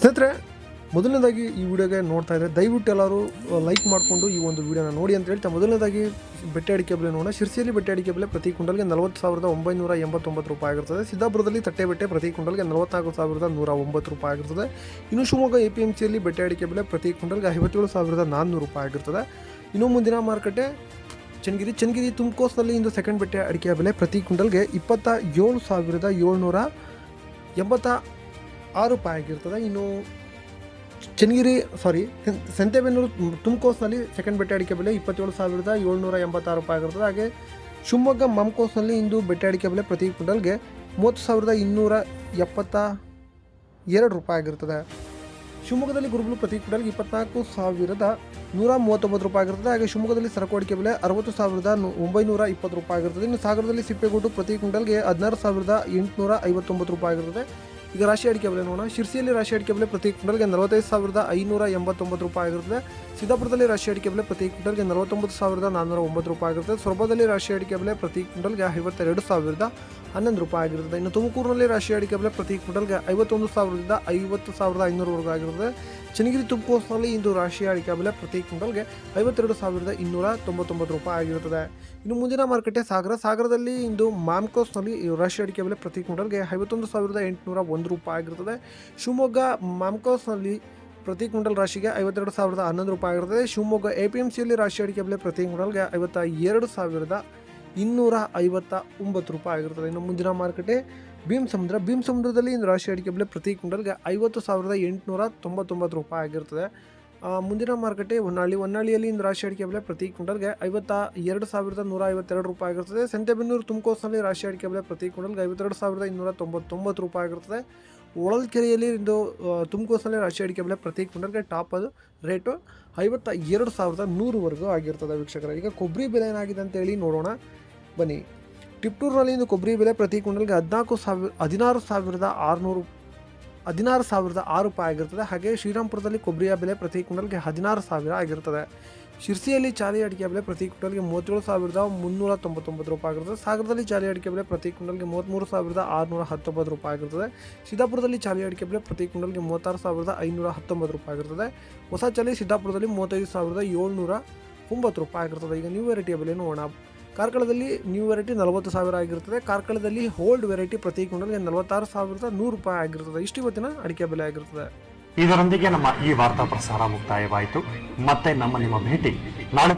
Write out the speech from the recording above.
ಸ್ನೇಹಿತರೆ, ಮೊದಲನೇದಾಗಿ ಈ ವಿಡಿಯೋಗೆ ನೋಡ್ತಾ ಇದ್ರೆ ದಯವಿಟ್ಟು ಎಲ್ಲರೂ ಲೈಕ್ ಮಾಡಿಕೊಂಡು ಈ ಒಂದು ವಿಡಿಯೋನ ನೋಡಿ ಅಂತ ಹೇಳ್ತಾ, ಮೊದಲನೇದಾಗಿ ಬೆಟ್ಟೆ ಅಡಿಕೆ ಬೆಲೆ ನೋಡೋಣ. ಶಿರ್ಸಿಯಲ್ಲಿ ಬೆಟ್ಟೆ ಅಡಿಕೆ ಬೆಲೆ ಪ್ರತಿ ಕುಂಟಲ್ಗೆ ನಲವತ್ತು ಸಾವಿರದ ಒಂಬೈನೂರ ಎಂಬತ್ತೊಂಬತ್ತು ರೂಪಾಯಿ ಆಗಿರ್ತದೆ. ಸಿದ್ದಾಪುರದಲ್ಲಿ ತಟ್ಟೆ ಬೆಟ್ಟೆ ಪ್ರತಿ ಕುಂಟಲ್ಗೆ ನಲವತ್ತ್ನಾಲ್ಕು ಸಾವಿರದ ನೂರ ಒಂಬತ್ತು ರೂಪಾಯಿ ಆಗಿರ್ತದೆ. ಇನ್ನು ಶಿವಮೊಗ್ಗ ಎ ಪಿ ಎಂ ಸಿಯಲ್ಲಿ ಬೆಟ್ಟೆ ಅಡಿಕೆ ಬೆಲೆ ಪ್ರತಿ ಕುಂಟಲ್ಗೆ ಐವತ್ತೇಳು ಸಾವಿರದ ನಾನ್ನೂರು ರೂಪಾಯಿ ಆಗಿರ್ತದೆ. ಇನ್ನು ಮುಂದಿನ ಮಾರುಕಟ್ಟೆ, ಚನ್ನಗಿರಿ ಚನ್ನಗಿರಿ ತುಮಕೋಸ್ನಲ್ಲಿ ಇಂದು ಸೆಕೆಂಡ್ ಬೆಟ್ಟೆ ಅಡಿಕೆ ಬೆಲೆ ಪ್ರತಿ ಕುಂಟಲ್ಗೆ ಇಪ್ಪತ್ತ ಏಳು ಸಾವಿರದ ಏಳ್ನೂರ ಎಂಬತ್ತ ಆರು ರೂಪಾಯಿ ಆಗಿರ್ತದೆ. ಇನ್ನು ಚನ್ನಗಿರಿ ಸಾರಿ ಸಂತೆಬೆನ್ನೂರು ತುಮಕೋಸ್ನಲ್ಲಿ ಸೆಕೆಂಡ್ ಬೆಟ್ಟೆ ಅಡಿಕೆ ಬೆಲೆ ಇಪ್ಪತ್ತೇಳು ಸಾವಿರದ ಏಳ್ನೂರ ಎಂಬತ್ತಾರು ರೂಪಾಯಿ ಆಗಿರ್ತದೆ. ಹಾಗೆ ಶಿವಮೊಗ್ಗ, ಮಮ್ಕೋಸ್ನಲ್ಲಿ ಇಂದು ಬೆಟ್ಟೆ ಅಡಿಕೆ ಬೆಲೆ ಪ್ರತಿ ಕ್ವಿಂಟಲ್ಗೆ ಮೂವತ್ತು ಸಾವಿರದ ಇನ್ನೂರ ಎಪ್ಪತ್ತ ಎರಡು ರೂಪಾಯಿ ಆಗಿರ್ತದೆ. ಶಿವಮೊಗ್ಗದಲ್ಲಿ ಗುರುಬಲು ಪ್ರತಿ ಕ್ವಿಂಟಲ್ಗೆ ಇಪ್ಪತ್ನಾಲ್ಕು ಸಾವಿರದ ನೂರ ಮೂವತ್ತೊಂಬತ್ತು ರೂಪಾಯಿ ಆಗಿರ್ತದೆ. ಹಾಗೆ ಶಿವಮೊಗ್ಗದಲ್ಲಿ ಸರಕು ಅಡಿಕೆ ಬೆಲೆ ಅರವತ್ತು ಸಾವಿರದ ಒಂಬೈನೂರ ಇಪ್ಪತ್ತು ರೂಪಾಯಿ ಆಗಿರ್ತದೆ. ಇನ್ನು ಸಾಗರದಲ್ಲಿ ಸಿಪ್ಪೆಗೂಟು ಪ್ರತಿ ಕ್ವಿಂಟಲ್ಗೆ ಹದಿನಾರು ಸಾವಿರದ ಎಂಟುನೂರ ಐವತ್ತೊಂಬತ್ತು ರೂಪಾಯಿ ಆಗಿರ್ತದೆ. ಈಗ ರಾಶಿ ಅಡಿಕೆ ಬೆಲೆ ನೋಡೋಣ. ಶಿರ್ಸಿಯಲ್ಲಿ ರಾಶಿ ಅಡಿಕೆ ಬೆಲೆ ಪ್ರತಿ ಕ್ವಿಂಟಲ್ಗೆ ನಲವತ್ತೈದು ಸಾವಿರದ ಐನೂರ ಎಂಬತ್ತೊಂಬತ್ತು ರೂಪಾಯಿ ಆಗಿರುತ್ತೆ. ಸಿದ್ದಾಪುರದಲ್ಲಿ ರಾಶಿ ಅಡಿಕೆ ಬೆಲೆ ಪ್ರತಿ ಕ್ವಿಂಟಲ್ಗೆ ನಲವತ್ತೊಂಬತ್ತು ಸಾವಿರದ ನಾನ್ನೂರ ಒಂಬತ್ತು ರೂಪಾಯಿ ಆಗಿರುತ್ತೆ. ಸೊರಬದಲ್ಲಿ ರಾಶಿ ಅಡಿಕೆ ಬೆಲೆ ಪ್ರತಿ ಕ್ವಿಂಟಲ್ಗೆ ಐವತ್ತೆರಡು ಸಾವಿರದ ಹನ್ನೊಂದು ರೂಪಾಯಿ ಆಗಿರುತ್ತದೆ ಇನ್ನು ತುಮಕೂರಿನಲ್ಲಿ ರಾಶಿ ಅಡಿಕೆ ಬೆಲೆ ಪ್ರತಿ ಕ್ವಿಂಟಲ್ಗೆ ಐವತ್ತೊಂದು ಸಾವಿರದಿಂದ ಐವತ್ತು ಸಾವಿರದ ಐನೂರವರೆಗೂ ಆಗಿರುತ್ತೆ. ಚನ್ನಗಿರಿ ತುಮಕೂರಿನಲ್ಲಿ ಇಂದು ರಾಶಿ ಅಡಿಕೆ ಬೆಲೆ ಪ್ರತಿ ಕ್ವಿಂಟಲ್ಗೆ ಐವತ್ತೆರಡು ಸಾವಿರದ ಇನ್ನೂರ ತೊಂಬತ್ತೊಂಬತ್ತು ರೂಪಾಯಿ ಆಗಿರುತ್ತದೆ. ಇನ್ನು ಮುಂದಿನ ಮಾರುಕಟ್ಟೆ ಸಾಗರ. ಸಾಗರದಲ್ಲಿ ಇಂದು ಮಾಮ್ಕೋಸ್ನಲ್ಲಿ ಈ ರಾಶಿ ಅಡಿಕೆ ಬೆಲೆ ಪ್ರತಿ ಕ್ವಿಂಟಲ್ಗೆ ಐವತ್ತೊಂದು ಸಾವಿರದ ಎಂಟುನೂರ ಒಂದು ರೂಪಾಯಿ ಆಗಿರ್ತದೆ. ಶಿವಮೊಗ್ಗ ಮಾಮ್ಕೋಸ್ನಲ್ಲಿ ಪ್ರತಿ ಕ್ವಿಂಟಲ್ ರಾಶಿಗೆ ಐವತ್ತೆರಡು ಸಾವಿರದ ಹನ್ನೊಂದು ರೂಪಾಯಿ ಆಗಿರ್ತದೆ. ಶಿವಮೊಗ್ಗ ಎ ಪಿ ಎಂ ಸಿಯಲ್ಲಿ ರಾಶಿ ಅಡಿಕೆ ಬೆಲೆ ಪ್ರತಿ ಕ್ವಿಂಟಲ್ಗೆ ಐವತ್ತ ಎರಡು ಸಾವಿರದ ಇನ್ನೂರ ಐವತ್ತ ಒಂಬತ್ತು ರೂಪಾಯಿ ಆಗಿರ್ತದೆ. ಇನ್ನು ಮುಂದಿನ ಮಾರುಕಟ್ಟೆ ಭೀಮ್ ಸಮುದ್ರ. ಭೀಮ್ ಸಮುದ್ರದಲ್ಲಿ ಇಂದು ರಾಶಿ ಅಡಿಕೆ ಬೆಲೆ ಪ್ರತಿ ಕ್ವಿಂಟಲ್ಗೆ ಐವತ್ತು ಸಾವಿರದ ಎಂಟುನೂರ ತೊಂಬತ್ತೊಂಬತ್ತು ರೂಪಾಯಿ ಆಗಿರ್ತದೆ. ಮುಂದಿನ ಮಾರುಕಟ್ಟೆ ಹೊನ್ನಾಳಿ ಹೊನ್ನಾಳಿಯಲ್ಲಿ ಇಂದು ರಾಶಿ ಅಡಿಕೆ ಬೆಲೆ ಪ್ರತಿ ಕ್ವಿಂಟಲ್ಗೆ ಐವತ್ತ ಎರಡು ಸಾವಿರದ ನೂರ ಐವತ್ತೆರಡು ರೂಪಾಯಿ ಆಗಿರ್ತದೆ ಸಂತೆಬೆನ್ನೂರು ತುಮಕೋಸ್ನಲ್ಲಿ ರಾಶಿ ಅಡಿಕೆ ಬೆಲೆ ಪ್ರತಿ ಕ್ವಿಂಟಲ್ಗೆ ಐವತ್ತೆರಡು ಸಾವಿರದ ಇನ್ನೂರ ತೊಂಬತ್ತೊಂಬತ್ತು ರೂಪಾಯಿ ಆಗಿರ್ತದೆ ಹೊಳಲ್ಕೆರೆಯಲ್ಲಿ ಇಂದು ತುಮಕೋಸ್ನಲ್ಲಿ ರಾಶಿ ಅಡಿಕೆ ಬೆಲೆ ಪ್ರತಿ ಕ್ವಿಂಟಲ್ಗೆ ಟಾಪ್ ಅದು ರೇಟು ಐವತ್ತ ಎರಡು ಸಾವಿರದ ನೂರುವರೆಗೂ ಆಗಿರ್ತದೆ ವೀಕ್ಷಕರ. ಈಗ ಕೊಬ್ಬರಿ ಬೆಲೆ ಏನಾಗಿದೆ ಅಂತೇಳಿ ನೋಡೋಣ. ಬನ್ನಿ. ಟಿಪ್ಟೂರಿನಲ್ಲಿ ಇಂದು ಕೊಬ್ಬರಿ ಬೆಲೆ ಪ್ರತಿ ಕ್ವಿಂಟಲ್ಗೆ ಹದಿನಾಲ್ಕು ಸಾವಿರ ಹದಿನಾರು ಸಾವಿರದ ಆರುನೂರು ಹದಿನಾರು ಸಾವಿರದ ಆರು ರೂಪಾಯಿ ಆಗಿರ್ತದೆ. ಹಾಗೆ ಶ್ರೀರಾಮ್ಪುರದಲ್ಲಿ ಕೊಬ್ಬರಿಯ ಬೆಲೆ ಪ್ರತಿ ಕ್ವಿಂಟಲ್ಗೆ ಹದಿನಾರು ಸಾವಿರ ಆಗಿರ್ತದೆ. ಶಿರ್ಸಿಯಲ್ಲಿ ಚಾಲಿ ಅಡಿಕೆ ಬೆಲೆ ಪ್ರತಿ ಕ್ವಿಂಟಲ್ಗೆ ಮೂವತ್ತೇಳು ಸಾವಿರದ ಮುನ್ನೂರ ತೊಂಬತ್ತೊಂಬತ್ತು ರೂಪಾಯಿ ಆಗಿರ್ತದೆ. ಸಾಗರದಲ್ಲಿ ಚಾಲಿ ಅಡಿಕೆ ಬೆಲೆ ಪ್ರತಿ ಕ್ವಿಂಟಲ್ಗೆ ಮೂವತ್ತ್ಮೂರು ಸಾವಿರದ ಆರುನೂರ ಹತ್ತೊಂಬತ್ತು ರೂಪಾಯಿ ಆಗಿರ್ತದೆ. ಸಿದ್ದಾಪುರದಲ್ಲಿ ಚಾಲಿ ಅಡಿಕೆ ಬೆಲೆ ಪ್ರತಿ ಕ್ವಿಂಟಲ್ಗೆ ಮೂವತ್ತಾರು ಸಾವಿರದ ಐನೂರ ಹತ್ತೊಂಬತ್ತು ರೂಪಾಯಿ ಆಗಿರ್ತದೆ. ಹೊಸ ಚಾಲಿ ಸಿದ್ದಾಪುರದಲ್ಲಿ ಮೂವತ್ತೈದು ಸಾವಿರದ ಏಳ್ನೂರ ಒಂಬತ್ತು ರೂಪಾಯಿ ಆಗಿರ್ತದೆ. ಈಗ ನ್ಯೂ ವೆರೈಟಿಯ ಬೆಲೆ ನೋಡೋಣ. ಕಾರ್ಕಳದಲ್ಲಿ ನ್ಯೂ ವೆರೈಟಿ ನಲವತ್ತು ಸಾವಿರ ಆಗಿರ್ತದೆ. ಕಾರ್ಕಳದಲ್ಲಿ ಹೋಲ್ಡ್ ವೆರೈಟಿ ಪ್ರತಿ ಕ್ವಿಂಟಲ್ಗೆ ನಲವತ್ತಾರು ಸಾವಿರದ ನೂರು ರೂಪಾಯಿ ಆಗಿರ್ತದೆ. ಇಷ್ಟು ಇವತ್ತಿನ ಅಡಿಕೆ ಬೆಲೆ ಆಗಿರ್ತದೆ. ಇದರೊಂದಿಗೆ ನಮ್ಮ ಈ ವಾರ್ತಾ ಪ್ರಸಾರ ಮುಕ್ತಾಯವಾಯಿತು. ಮತ್ತೆ ನಮ್ಮ ನಿಮ್ಮ ಭೇಟಿ ನಾಳೆ.